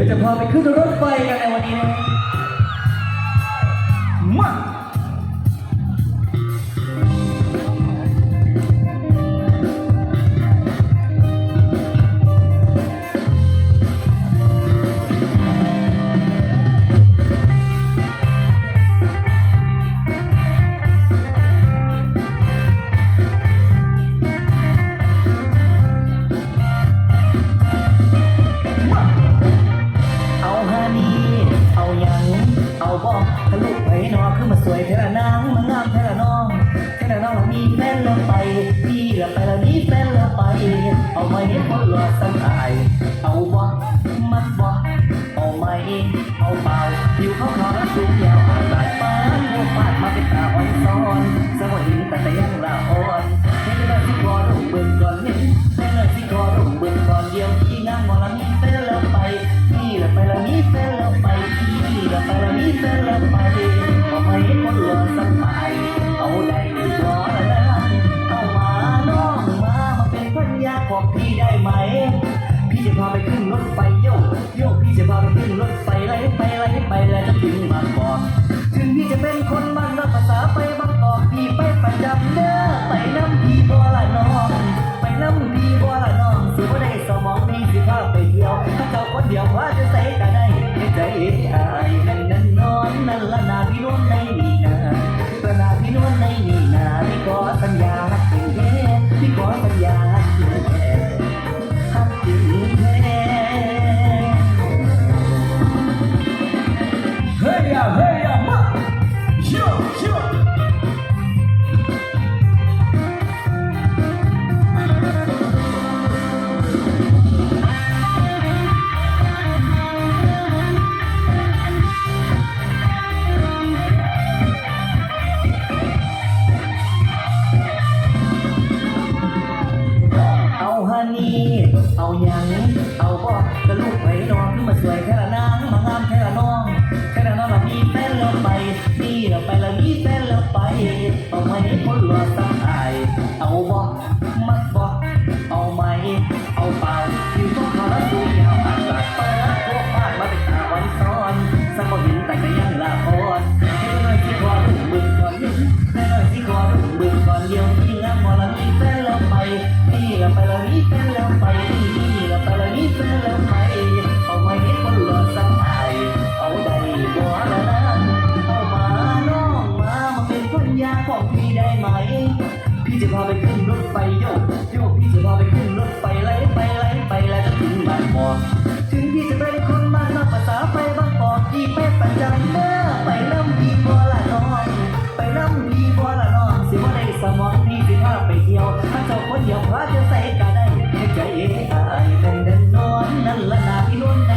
ดี๋ยวจะพาไปขึ้นรถไฟกันในวันนี้นะมา สวยเทละนางมางามเทละน้องเทละน้องเรามีแฟนแล้วไปพี่ละไปแล้วมีแฟนแล้วไป เอาไหมคนรอสังอายเอาบ่มักบ่เอาไหมเอาเปล่าผิวขาขาวและสูงยาวอานหลายปานโมฟาดมาเป็นตาอ่อนซ้อนสวัสดีแต่แต่ยังละอ่อนให้ได้สิกอรุ่งเบิ่งก่อนนี้ให้ได้สิกอรุ่งเบิ่งก่อนเดียวที่งามบ่ละมีแฟนแล้วไปพี่ละไปละมีแฟนแล้วไปพี่ละไปละมีแฟนแล้วไป ไปขึ้นรถไฟโยกโยกพี่จะพาไปขึ้นรถไฟไล่ไปไล่ไปแล้วจะถึงบางกอกถึงพี่จะเป็นคนบ้านนอกภาษาไปบางกอกพี่ไปประจำเด้อไปน้ำพี่บัวละน้องไปน้ำพี่บัวละน้องสิบ่ได้สมองพี่สิพาไปเที่ยวถ้าเจ้าคนเดียวว่าจะใส่ก็ได้ให้ใจอายนั่นนั่นนอนนั่นละนาพี่นวลในนี่ หยังเอาบ่กระลูกไปนอนขึ้นมาสวยแค่ละนางมางามแค่ละน้องแค่ละน้องละมีเแฟนแล้วไปนี่เราไปละมีเแฟนแล้วไปเอาไหมคนรอสักอายเอาบ่มัดบ่เอาไหมเอาเปล่าอยู่ต้องขอรับดูยาวอัดหลักเปิดพวกบ้านมาเป็นตาวันซ้อนสักบ่เห็นแต่ก็ยังละครแค่น้อยที่คอดุบึงก่อนยิ้มแค่น้อยที่คอดุบึงก่อนเดียวที่งามมอละมีเแฟนแล้วไปนี่เราไปละมีเแฟนแล้วไป หม พี่จะพาไปขึ้นรถไปโยกโยกพี่จะพาไปขึ้นรถไปไล่ไปไล่ไปแล้วจะถึงบางกอกถึงพี่จะเป็นคนบ้านนอกภาษาไปบ้านกอกพี่ไปปัญจังเน้อไปน้ำดีบัวละนอนไปน้ำดีบัวละนอนเสียว่าได้สมองพี่สิพาไปเที่ยวถ้าเจ้าคนเดียวพาจะใส่กะได้ใจเอ๋อายเป็นเดินนอนนั่นละนาพี่ล้วนใน